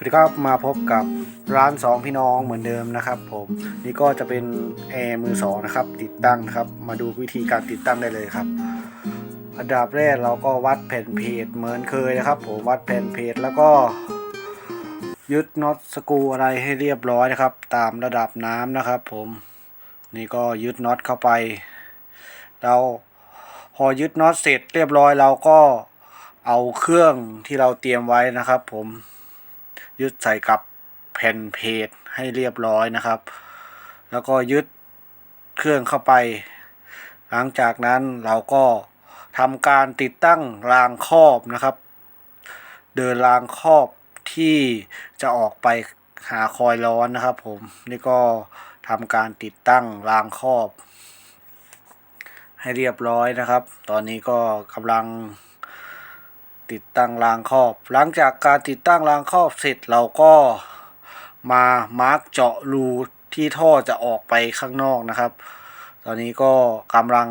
วัสดีครับมาพบกับร้านสองพี่น้องเหมือนเดิมนะครับ ผมนี่ก็จะเป็นแอร์มือสองนะครับ ติดตั้งนะครับ มาดูวิธีการติดตั้งได้เลยครับ อันดับแรกเราก็วัดแผ่นเพจเหมือนเคยนะครับ ผมวัดแผ่นเพจแล้วก็ ยึดน็อตสกูอะไรให้เรียบร้อยนะครับ ตามระดับน้ำนะครับ ผมนี่ก็ยึดน็อตเข้าไป เราพอยึดน็อตเสร็จเรียบร้อยเราก็เอาเครื่องที่เราเตรียมไว้นะครับ ผม ยึดใส่กับแผ่นเพจให้เรียบร้อยนะครับ แล้วก็ยึดเครื่องเข้าไป หลังจากนั้นเราก็ทำการติดตั้งรางครอบนะครับ เดินรางครอบที่จะออกไปหาคอยร้อนนะครับ ผมนี่ก็ทำการติดตั้งรางครอบ ให้เรียบร้อยนะครับ ตอนนี้ก็กำลัง ติดตั้งรางครอบ หลังจากการติดตั้งรางครอบเสร็จเราก็มามาร์กเจาะรูที่ท่อจะออกไปข้างนอกนะครับ ตอนนี้ก็กำลัง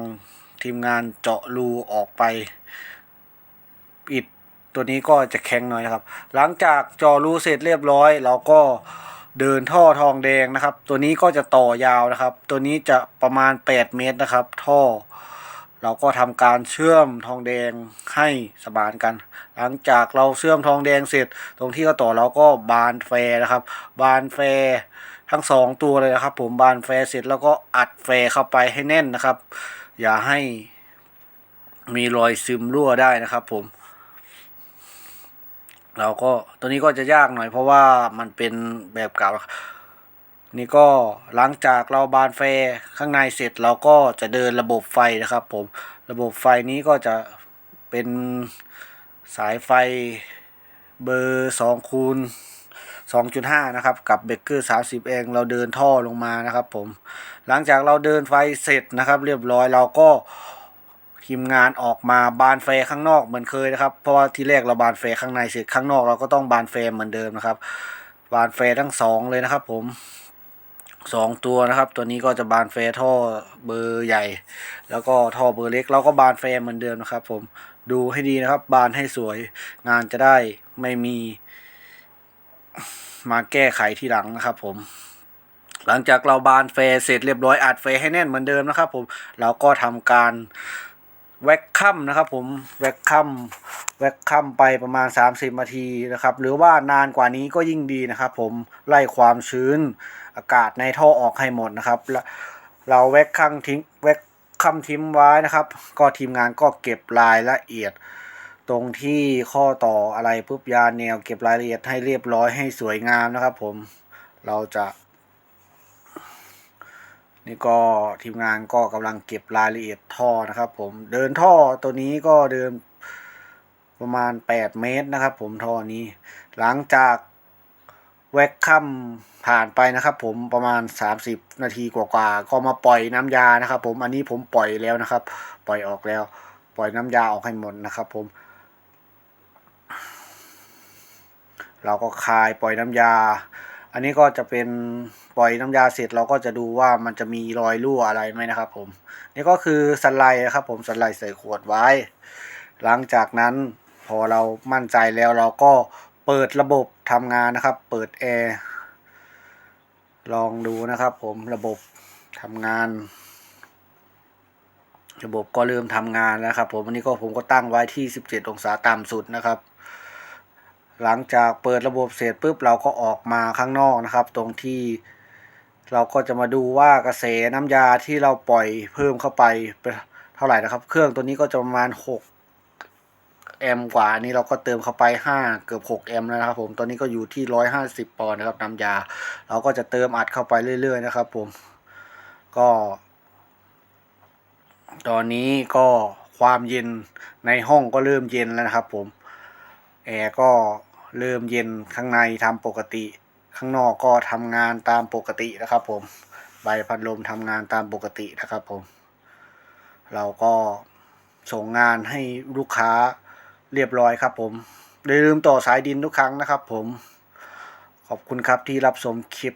ทีมงานเจาะรูออกไปอิดตัวนี้ก็จะแข็งหน่อยนะครับ หลังจากเจาะรูเสร็จเรียบร้อย เราก็เดินท่อทองแดงนะครับ ตัวนี้ก็จะต่อยาวนะครับ ตัวนี้จะประมาณ 8 เมตรนะครับ ท่อ เราก็ทำการเชื่อมทองแดงให้สมานกัน หลังจากเราเชื่อมทองแดงเสร็จ ตรงที่ก็ต่อเราก็บานแฟนะครับ บานแฟทั้งสองตัวเลยนะครับ ผมบานแฟเสร็จแล้วก็อัดแฟเข้าไปให้แน่นนะครับ อย่าให้มีรอยซึมรั่วได้นะครับ ผม เราก็ตัวนี้ก็จะยากหน่อยเพราะว่ามันเป็นแบบเก่า นี่ก็หลังจากเราบานแฟข้างในเสร็จเราก็จะเดินระบบไฟนะครับ ผมระบบไฟนี้ก็จะเป็นสายไฟเบอร์สองคูณสองจุดห้านะครับ กับเบรกเกอร์สามสิบเองเราเดินท่อลงมานะครับ ผม หลังจากเราเดินไฟเสร็จนะครับ เรียบร้อยเราก็ทีมงานออกมาบานแฟข้างนอกเหมือนเคยนะครับ เพราะว่าที่แรกเราบานแฟข้างในเสร็จข้างนอกเราก็ต้องบานแฟเหมือนเดิมนะครับ บานแฟทั้งสองเลยนะครับ ผม สองตัวนะครับ ตัวนี้ก็จะบานแฟร์ท่อเบอร์ใหญ่ แล้วก็ท่อเบอร์เล็กเราก็บานแฟร์เหมือนเดิมนะครับ ผมดูให้ดีนะครับ บานให้สวย งานจะได้ไม่มี มาแก้ไขที่หลังนะครับ ผม หลังจากเราบานแฟร์เสร็จเรียบร้อยอัดแฟร์ให้แน่นเหมือนเดิมนะครับ ผมเราก็ทำการ แว็กคัมนะครับผมแว็กคัมแว็กคัมไปประมาณ 30นาทีนะครับ หรือว่านานกว่านี้ก็ยิ่งดีนะครับ ผมไล่ความชื้นอากาศในท่อออกให้หมดนะครับ เราแว็กคัมทิ้งแว็กคัมทิ้งไว้นะครับ ก็ทีมงานก็เก็บรายละเอียด ตรงที่ข้อต่ออะไรปุ๊บยาแนว เก็บรายละเอียดให้เรียบร้อยให้สวยงามนะครับ ผมเราจะ นี่ก็ทีมงานก็กำลังเก็บรายละเอียดท่อนะครับผมเดินท่อตัวนี้ก็เดินประมาณ 8 เมตรนะครับ ผมท่อนี้ หลังจากแวกคัมผ่านไปนะครับ ผมประมาณ 30 นาทีกว่าๆก็มาปล่อยน้ำยานะครับ ผมอันนี้ผมปล่อยแล้วนะครับ ปล่อยออกแล้ว ปล่อยน้ำยาออกให้หมดนะครับ ผม เราก็คายปล่อยน้ำยา อันนี้ก็จะเป็นปล่อยน้ำยาเสร็จเราก็จะดูว่ามันจะมีรอยรั่วอะไรไหมนะครับ ผม นี่ก็คือสไลด์นะครับ ผมสไลด์ใส่ขวดไว้ หลังจากนั้นพอเรามั่นใจแล้วเราก็เปิดระบบทำงานนะครับ เปิดแอร์ลองดูนะครับ ผมระบบทำงาน ระบบก็เริ่มทำงานแล้วครับ ผมอันนี้ก็ผมก็ตั้งไว้ที่ 17 องศาต่ำสุดนะครับ หลังจากเปิดระบบเสร็จปุ๊บเราก็ออกมาข้างนอกนะครับ ตรงที่เราก็จะมาดูว่ากระแสน้ำยาที่เราปล่อยเพิ่มเข้าไปเป็นเท่าไหร่นะครับ เครื่องตัวนี้ก็จะประมาณ 6 แอมป์กว่าอันนี้เราก็เติมเข้าไป 5 เกือบ 6 แอมป์แล้วนะครับ ผมตอนนี้ก็อยู่ที่ 150 ปอนด์นะครับน้ำยา เราก็จะเติมอัดเข้าไปเรื่อย ๆ นะครับ ผมก็ ตอนนี้ก็ความเย็นในห้องก็เริ่มเย็นแล้วนะครับ ผมแอร์ก็ เริ่มเย็นข้างในทำปกติ ข้างนอกก็ทำงานตามปกตินะครับ ผม ใบพัดลมทำงานตามปกตินะครับ ผม เราก็ส่งงานให้ลูกค้าเรียบร้อยครับ ผมอย่าลืมต่อสายดินทุกครั้งนะครับ ผม ขอบคุณครับที่รับชมคลิป